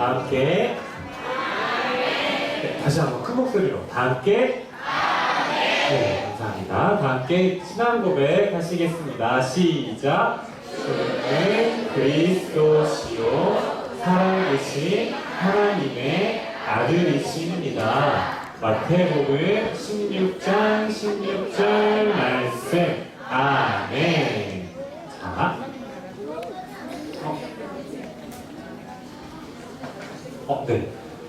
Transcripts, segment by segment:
다 함께. 네, 다시 한번 큰 목소리로 다 함께. 네, 감사합니다. 다 함께 신앙 고백 하시겠습니다. 시작. 주는 그리스도시요 살아계신 하나님의 아들이십니다. 마태복음 16장 16절 말씀. 아멘. 자. 어, 네.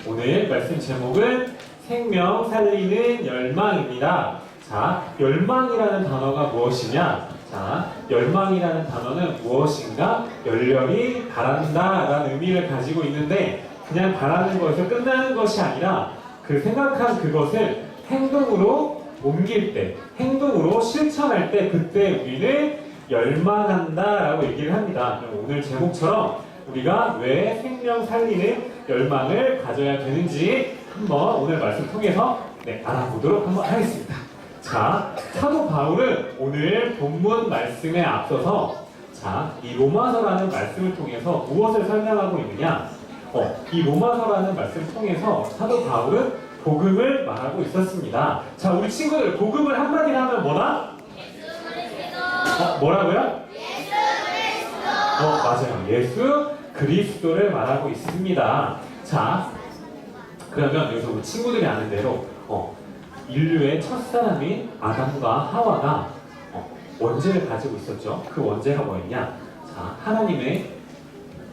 오늘 말씀 제목은 생명 살리는 열망입니다. 자, 열망이라는 단어가 무엇이냐? 자, 열망이라는 단어는 무엇인가? 열렬히 바란다 라는 의미를 가지고 있는데 그냥 바라는 것에서 끝나는 것이 아니라 그 생각한 그것을 행동으로 옮길 때, 행동으로 실천할 때 그때 우리는 열망한다 라고 얘기를 합니다. 오늘 제목처럼 우리가 왜 생명 살리는 열망을 가져야 되는지 한번 오늘 말씀 통해서 네, 알아보도록 한번 하겠습니다. 자, 사도 바울은 오늘 본문 말씀에 앞서서 자, 이 로마서라는 말씀을 통해서 무엇을 설명하고 있느냐? 어, 이 로마서라는 말씀을 통해서 사도 바울은 복음을 말하고 있었습니다. 자, 우리 친구들 복음을 한마디로 하면 뭐다? 어, 뭐라고요? 어, 맞아요. 예수 그리스도를 말하고 있습니다. 자, 그러면 여기서 우리 친구들이 아는 대로 어, 인류의 첫 사람인 아담과 하와가 어, 원죄를 가지고 있었죠. 그 원죄가 뭐였냐? 자, 하나님의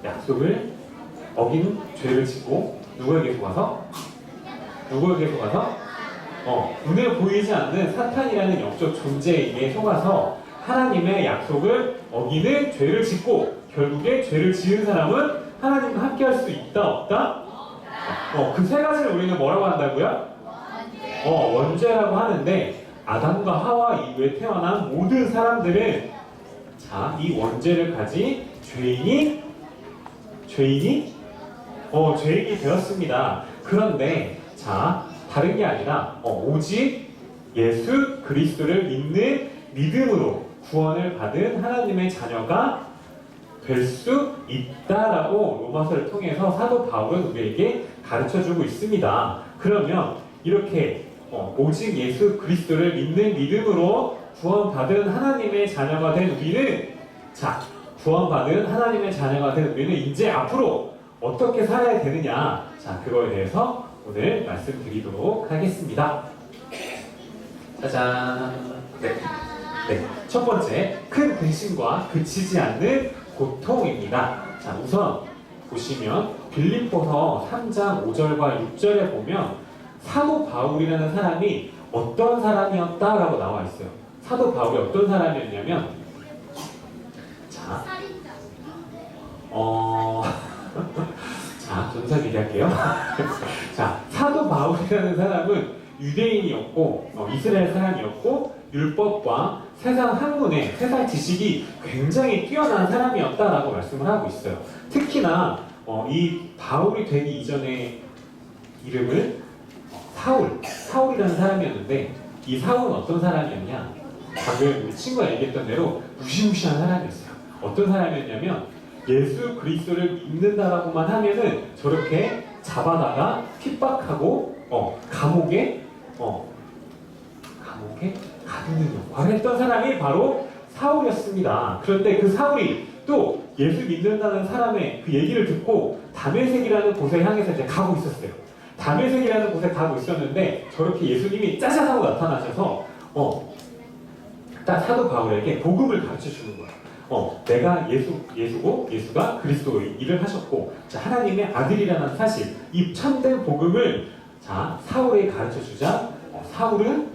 약속을 어긴 죄를 짓고 누구에게 속아서? 누구에게 속아서? 어, 눈에 보이지 않는 사탄이라는 영적 존재에게 속아서 하나님의 약속을 어기는 죄를 짓고 결국에 죄를 지은 사람은 하나님과 함께 할 수 있다 없다? 어, 그 세 가지를 우리는 뭐라고 한다고요? 어, 원죄라고 하는데 아담과 하와 이후에 태어난 모든 사람들은 자, 이 원죄를 가진 죄인이 죄인이 어, 죄인이 되었습니다. 그런데 자, 다른 게 아니라 어, 오직 예수 그리스도를 믿는 믿음으로 구원을 받은 하나님의 자녀가 될 수 있다라고 로마서를 통해서 사도 바울은 우리에게 가르쳐 주고 있습니다. 그러면 이렇게 어, 오직 예수 그리스도를 믿는 믿음으로 구원받은 하나님의 자녀가 된 우리는 자 구원받은 하나님의 자녀가 된 우리는 이제 앞으로 어떻게 살아야 되느냐 자 그거에 대해서 오늘 말씀드리도록 하겠습니다. 짜잔 네. 네. 첫 번째, 큰 근심과 그치지 않는 고통입니다. 자, 우선 보시면 빌립보서 3장 5절과 6절에 보면 사도 바울이라는 사람이 어떤 사람이었다라고 나와 있어요. 사도 바울이 어떤 사람이었냐면 자, 어, 자, 전사 얘기할게요. 자, 사도 바울이라는 사람은 유대인이었고 어, 이스라엘 사람이었고 율법과 세상 학문에 세상 지식이 굉장히 뛰어난 사람이었다라고 말씀을 하고 있어요. 특히나 어, 이 바울이 되기 이전에 이름을 어, 사울, 사울이라는 사람이었는데 이 사울은 어떤 사람이었냐? 방금 우리 친구가 얘기했던 대로 무시무시한 사람이었어요. 어떤 사람이었냐면 예수 그리스도를 믿는다라고만 하면은 저렇게 잡아다가 핍박하고 어, 감옥에 어, 감옥에 가두는 역할을 했던 사람이 바로 사울이었습니다. 그런데 그 사울이 또 예수 믿는다는 사람의 그 얘기를 듣고 다메섹이라는 곳에 향해서 이제 가고 있었어요. 다메섹이라는 곳에 가고 있었는데 저렇게 예수님이 짜잔 하고 나타나셔서 어, 딱 사도 바울에게 복음을 가르쳐 주는 거예요. 어, 내가 예수, 예수고 예수가 그리스도 일을 하셨고 자, 하나님의 아들이라는 사실 이 참된 복음을 자 사울에게 가르쳐 주자 어, 사울은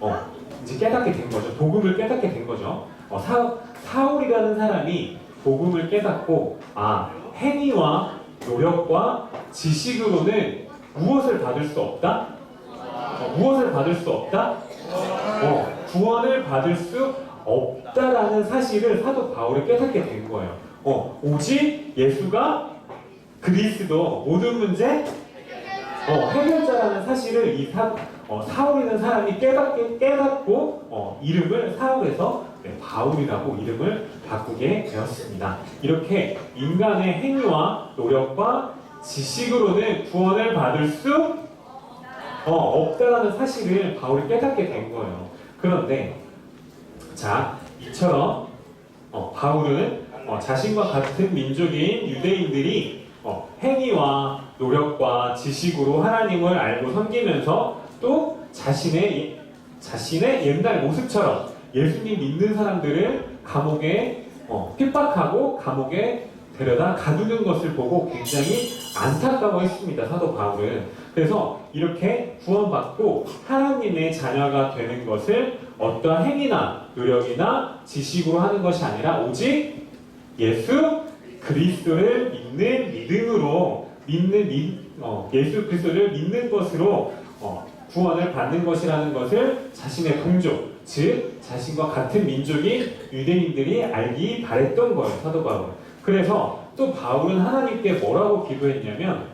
어, 이제 깨닫게 된 거죠. 복음을 깨닫게 된 거죠. 어, 사, 사울이라는 사람이 복음을 깨닫고 아 행위와 노력과 지식으로는 무엇을 받을 수 없다? 어, 무엇을 받을 수 없다? 어, 구원을 받을 수 없다라는 사실을 사도 바울이 깨닫게 된 거예요. 어, 오직 예수가 그리스도 모든 문제 어, 해결자라는 사실을 이 사, 어, 사울이라는 사람이 깨닫게, 깨닫고 어, 이름을 사울에서 네, 바울이라고 이름을 바꾸게 되었습니다. 이렇게 인간의 행위와 노력과 지식으로는 구원을 받을 수 어, 없다라는 사실을 바울이 깨닫게 된 거예요. 그런데 자 이처럼 어, 바울은 어, 자신과 같은 민족인 유대인들이 어, 행위와 노력과 지식으로 하나님을 알고 섬기면서 또 자신의 자신의 옛날 모습처럼 예수님 믿는 사람들을 감옥에 어, 핍박하고 감옥에 데려다 가두는 것을 보고 굉장히 안타까워했습니다 사도 바울은. 그래서 이렇게 구원받고 하나님의 자녀가 되는 것을 어떠한 행위나 노력이나 지식으로 하는 것이 아니라 오직 예수 그리스도를 믿는 믿음으로 믿는 믿, 어, 예수 그리스도를 믿는 것으로 어, 구원을 받는 것이라는 것을 자신의 동족 즉 자신과 같은 민족인 유대인들이 알기 바랬던 거예요 사도 바울은. 그래서 또 바울은 하나님께 뭐라고 기도했냐면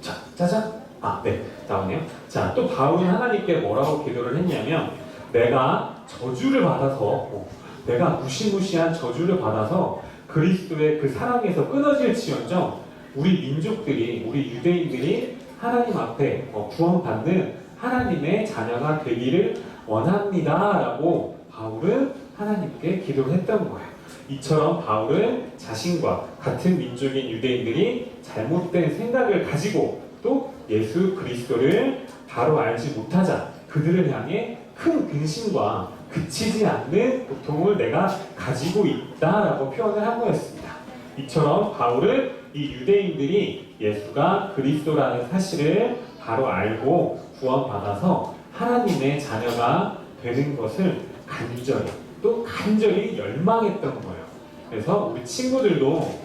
자 짜잔. 아 네 나오네요. 자 또 바울은 하나님께 뭐라고 기도를 했냐면 내가 저주를 받아서 어, 내가 무시무시한 저주를 받아서 그리스도의 그 사랑에서 끊어질지언정 우리 민족들이 우리 유대인들이 하나님 앞에 어, 구원받는 하나님의 자녀가 되기를 원합니다라고 바울은 하나님께 기도를 했던 거예요. 이처럼 바울은 자신과 같은 민족인 유대인들이 잘못된 생각을 가지고 또 예수 그리스도를 바로 알지 못하자 그들을 향해 큰 근심과 그치지 않는 고통을 내가 가지고 있다라고 표현을 한 거였습니다. 이처럼 바울은 이 유대인들이 예수가 그리스도라는 사실을 바로 알고 구원받아서 하나님의 자녀가 되는 것을 간절히 또 간절히 열망했던 거예요. 그래서 우리 친구들도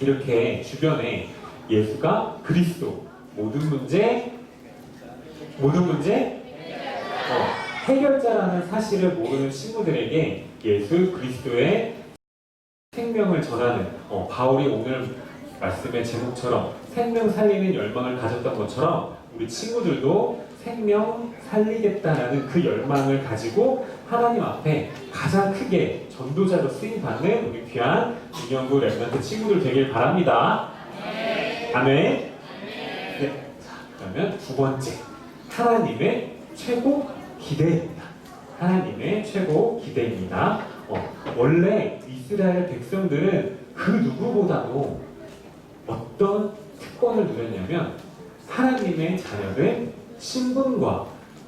이렇게 주변에 예수가 그리스도 모든 문제 모든 문제 어, 해결자라는 사실을 모르는 친구들에게 예수 그리스도의 생명을 전하는 어, 바울이 오늘 말씀의 제목처럼 생명 살리는 열망을 가졌던 것처럼 우리 친구들도 생명 살리겠다라는 그 열망을 가지고 하나님 앞에 가장 크게 전도자로 쓰임 받는 우리 귀한 김영구 랩런트 친구들 되길 바랍니다. 아멘. 네. 자, 그러면 두 번째 하나님의 최고 기대입니다. 하나님의 최고 기대입니다. 어, 원래 이스라엘 백성들은 그 누구보다도 어떤 특권을 누렸냐면 하나님의 자녀된 신분과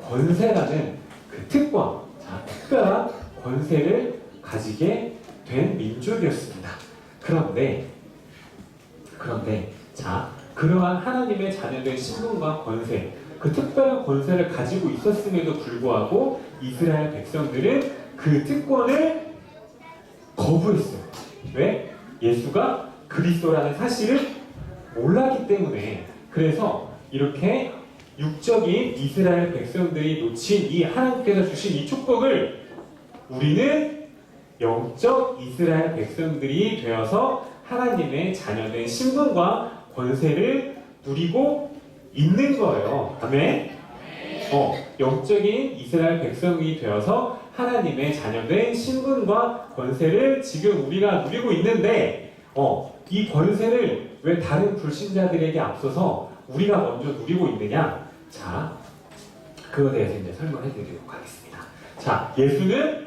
권세라는 그 특권, 자, 특별한 권세를 가지게 된 민족이었습니다. 그런데 그런데 자 그러한 하나님의 자녀된 신분과 권세 그 특별한 권세를 가지고 있었음에도 불구하고 이스라엘 백성들은 그 특권을 거부했어요. 왜? 예수가 그리스도라는 사실을 몰랐기 때문에 그래서 이렇게 육적인 이스라엘 백성들이 놓친 이 하나님께서 주신 이 축복을 우리는 영적 이스라엘 백성들이 되어서 하나님의 자녀된 신분과 권세를 누리고 있는 거예요. 아멘. 어, 영적인 이스라엘 백성이 되어서 하나님의 자녀된 신분과 권세를 지금 우리가 누리고 있는데, 어, 이 권세를 왜 다른 불신자들에게 앞서서 우리가 먼저 누리고 있느냐? 자, 그거에 대해서 이제 설명해 드리도록 하겠습니다. 자, 예수는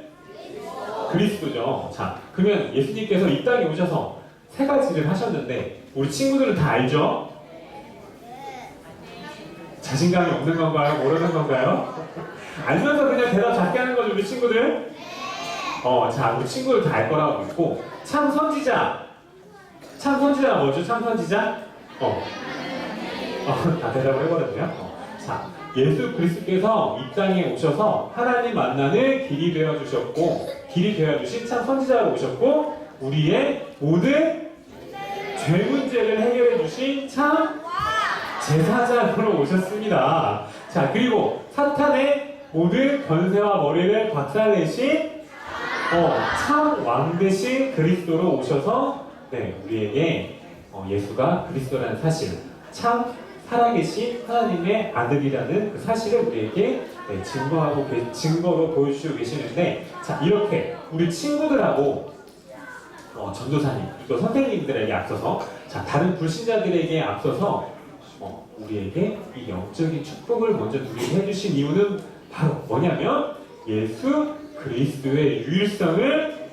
그리스도죠. 자, 그러면 예수님께서 이 땅에 오셔서 세 가지를 하셨는데, 우리 친구들은 다 알죠? 자신감이 없는 건가요? 모르는 건가요? 알면서 그냥 대답 작게 하는 거죠, 우리 친구들? 어, 자, 우리 친구들 다 알 거라고 믿고. 참 선지자. 참 선지자가 뭐죠? 참 선지자? 어. 어, 다 대답을 해버렸네요. 어. 자, 예수 그리스도께서 이 땅에 오셔서 하나님 만나는 길이 되어 주셨고, 길이 되어 주신 참 선지자로 오셨고, 우리의 모든 죄 문제를 해결해 주신 참 제사장으로 오셨습니다. 자, 그리고 사탄의 모든 권세와 머리를 박살내신 어, 참왕 대신 그리스도로 오셔서 네, 우리에게 어, 예수가 그리스도라는 사실, 참 살아계신 하나님의 아들이라는 그 사실을 우리에게 네, 증거하고 계- 증거로 보여주시고 계시는데, 자 이렇게 우리 친구들하고 어, 전도사님 또 선생님들에게 앞서서 자 다른 불신자들에게 앞서서 어, 우리에게 이 영적인 축복을 먼저 누리게 해주신 이유는 바로 뭐냐면 예수 그리스도의 유일성을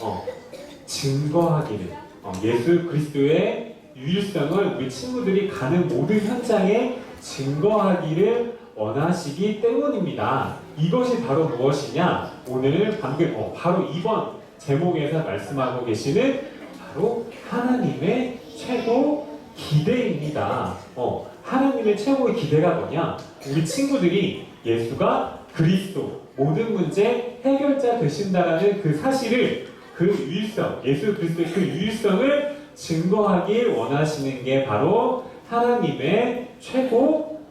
어, 증거하기를 어, 예수 그리스도의 유일성을 우리 친구들이 가는 모든 현장에 증거하기를 원하시기 때문입니다. 이것이 바로 무엇이냐? 오늘 방금 어, 바로 이번 제목에서 말씀하고 계시는 바로 하나님의 최고 기대입니다. 어, 하나님의 최고의 기대가 뭐냐? 우리 친구들이 예수가 그리스도 모든 문제 해결자 되신다라는 그 사실을 그 유일성, 예수 그리스도의 그 유일성을 증거하길 원하시는 게 바로 하나님의 최고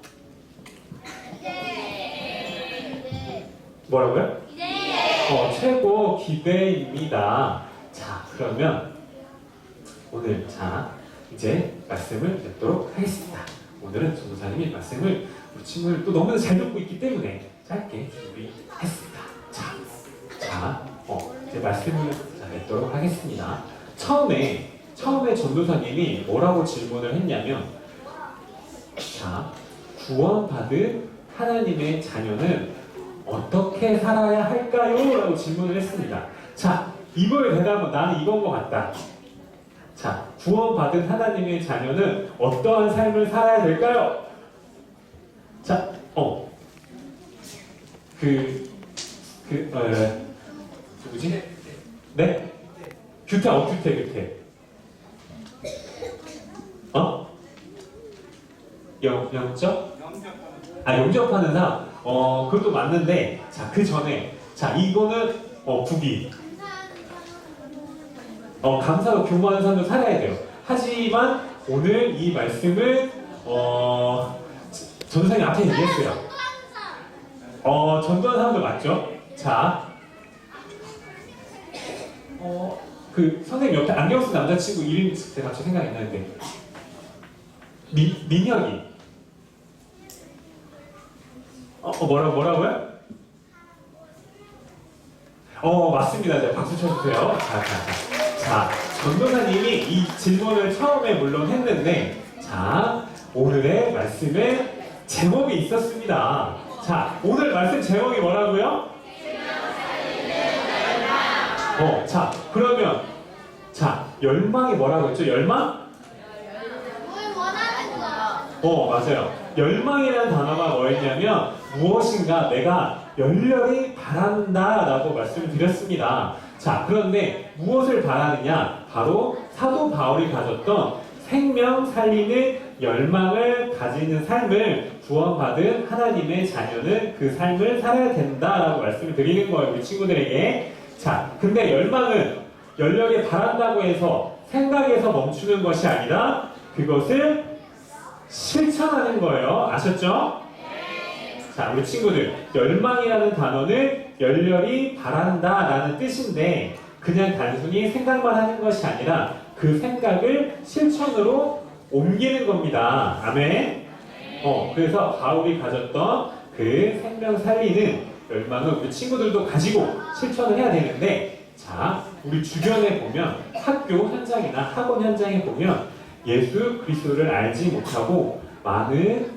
뭐라고요? 어, 최고 기대입니다. 자, 그러면 오늘 자 이제 말씀을 듣도록 하겠습니다. 오늘은 전도사님이 말씀을 우리 친구를 또 너무나 잘 듣고 있기 때문에 짧게 준비했습니다. 자, 자, 어, 이제 말씀을 자, 맺도록 하겠습니다. 처음에 처음에 전도사님이 뭐라고 질문을 했냐면, 자, 구원받은 하나님의 자녀는 어떻게 살아야 할까요? 라고 질문을 했습니다. 자, 이거의 대답은 나는 이건 것 같다. 자, 구원받은 하나님의 자녀는 어떠한 삶을 살아야 될까요? 자, 어. 그, 그, 어, 누구지? 네? 규태, 어, 규태, 규태. 어? 영, 영적? 아, 영접하는 사람? 어, 그것도 맞는데, 자, 그 전에, 자, 이거는, 어, 부비. 어, 감사하고 교만한 삶을 살아야 돼요. 하지만, 오늘 이 말씀을, 어, 전사님 앞에 얘기했어요. 어, 전도한 사람도 맞죠? 자, 어, 그 선생님 옆에 안경 쓴 남자친구 이름이 제가 갑자기 생각이 안 나는데 민, 민혁이 어, 어 뭐라고 뭐라고요? 어 맞습니다. 네, 박수 쳐주세요. 자, 자, 자. 자, 전도사님이 이 질문을 처음에 물론 했는데 자 오늘의 말씀에 제목이 있었습니다. 자 오늘 말씀 제목이 뭐라고요? 어, 자 그러면 자 열망이 뭐라고 했죠? 열망? 어 맞아요. 열망이라는 단어가 뭐였냐면 무엇인가 내가 열렬히 바란다라고 말씀을 드렸습니다. 자 그런데 무엇을 바라느냐? 바로 사도 바울이 가졌던 생명 살리는 열망을 가지는 삶을 구원받은 하나님의 자녀는 그 삶을 살아야 된다라고 말씀을 드리는 거예요 우리 친구들에게. 자 근데 열망은 열렬히 바란다고 해서 생각에서 멈추는 것이 아니라 그것을 실천하는 거예요. 아셨죠? 자, 우리 친구들, 열망이라는 단어는 열렬히 바란다 라는 뜻인데, 그냥 단순히 생각만 하는 것이 아니라 그 생각을 실천으로 옮기는 겁니다. 아멘? 어, 그래서 바울이 가졌던 그 생명 살리는 열망은 우리 친구들도 가지고 실천을 해야 되는데, 자, 우리 주변에 보면 학교 현장이나 학원 현장에 보면 예수 그리스도를 알지 못하고 많은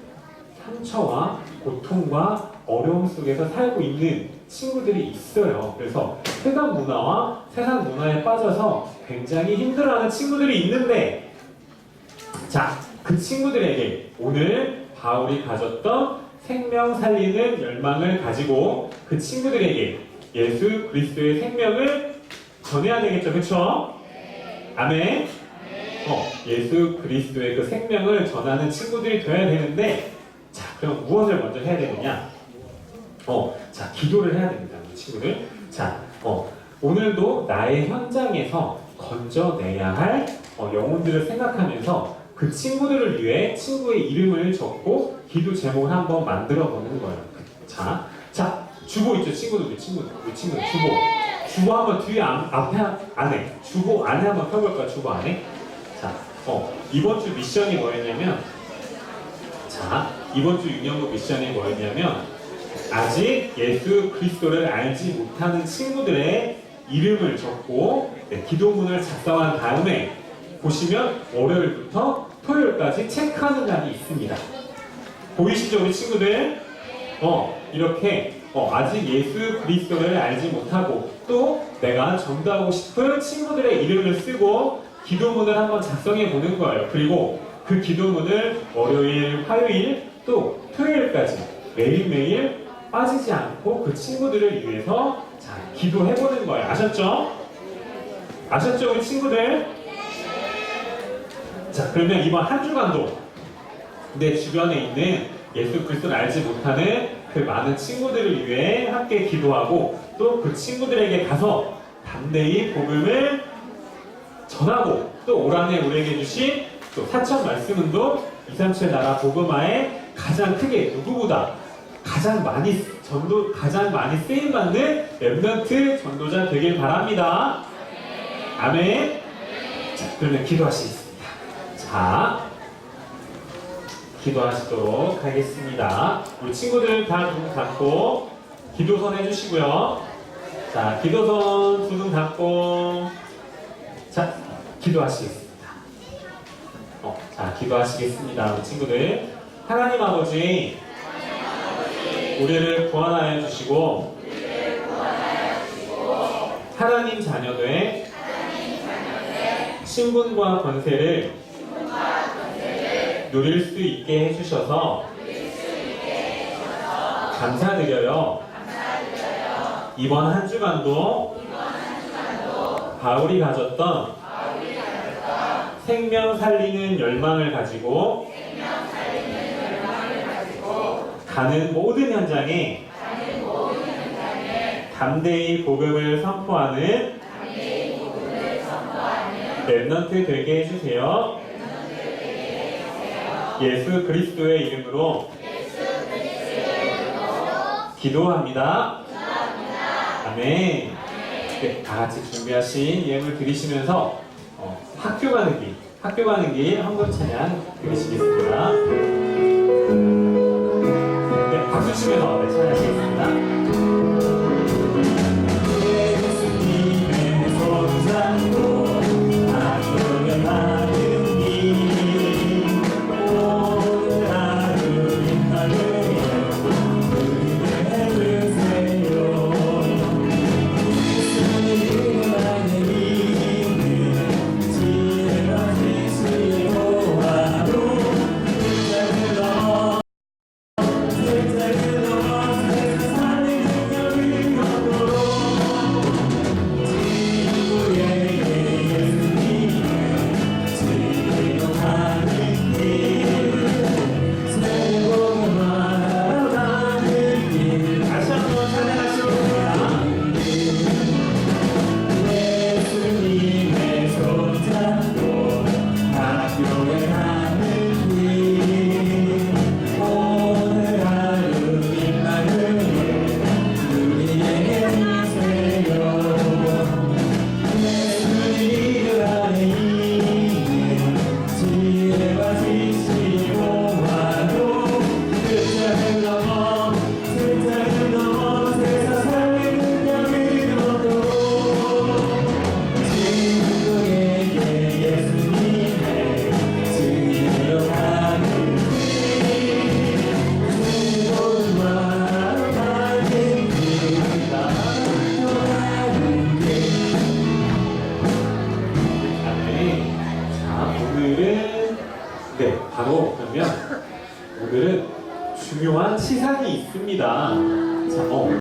상처와 고통과 어려움 속에서 살고 있는 친구들이 있어요. 그래서 세상 문화와 세상 문화에 빠져서 굉장히 힘들어하는 친구들이 있는데, 자, 그 친구들에게 오늘 바울이 가졌던 생명 살리는 열망을 가지고 그 친구들에게 예수 그리스도의 생명을 전해야 되겠죠, 그렇죠? 아멘. 어, 예수 그리스도의 그 생명을 전하는 친구들이 되어야 되는데, 자, 그럼 무엇을 먼저 해야 되느냐? 어, 자, 기도를 해야 됩니다, 우리 친구들. 자, 어, 오늘도 나의 현장에서 건져내야 할 어, 영혼들을 생각하면서 그 친구들을 위해 친구의 이름을 적고 기도 제목을 한번 만들어 보는 거예요. 자, 자, 주보 있죠, 친구들, 우리 친구들, 우리 친구들, 주보. 주보 한번 뒤에 앞, 앞에 안에, 주보 안에 한번 펴볼까요, 주보 안에? 자, 어, 이번 주 미션이 뭐였냐면, 자, 이번 주 유년부 미션이 뭐였냐면, 아직 예수 그리스도를 알지 못하는 친구들의 이름을 적고 네, 기도문을 작성한 다음에 보시면 월요일부터 토요일까지 체크하는 날이 있습니다. 보이시죠, 우리 친구들? 어, 이렇게 어, 아직 예수 그리스도를 알지 못하고 또 내가 전도하고 싶은 친구들의 이름을 쓰고 기도문을 한번 작성해 보는 거예요. 그리고 그 기도문을 월요일, 화요일 또 토요일까지 매일매일 빠지지 않고 그 친구들을 위해서 자, 기도해 보는 거예요. 아셨죠? 아셨죠, 우리 친구들? 자, 그러면 이번 한 주간도 내 주변에 있는 예수 그리스도를 알지 못하는 그 많은 친구들을 위해 함께 기도하고 또 그 친구들에게 가서 담대히 복음을 전하고 또 올 한해 우리에게 주신 또 사천 말씀은도 237 나라 복음화에 가장 크게 누구보다 가장 많이 전도 가장 많이 쓰임 받는 랩런트 전도자 되길 바랍니다. 아멘. 자, 그러면 기도하시겠습니다. 자, 기도하시도록 하겠습니다. 우리 친구들 다눈 감고 기도선 해주시고요. 자, 기도선 두눈 감고 자, 기도하시겠습니다. 어, 자, 기도하시겠습니다. 우리 친구들 하나님 아버지 우리를 구원하여 주시고 하나님 자녀된 신분과 권세를 누릴 수 있게 해주셔서 감사드려요. 이번 한 주간도 바울이 가졌던 생명 살리는 열망을 가지고 가는 모든 현장에 담대히 복음을 선포하는 랩넌트 되게 해주세요. 예수 그리스도의 이름으로 기도합니다. 아멘. 네, 다 같이 준비하신 예물 드리시면서 어, 학교 가는 길, 학교 가는 길 한번 찬양 드리시겠습니다. 네, 박수 치면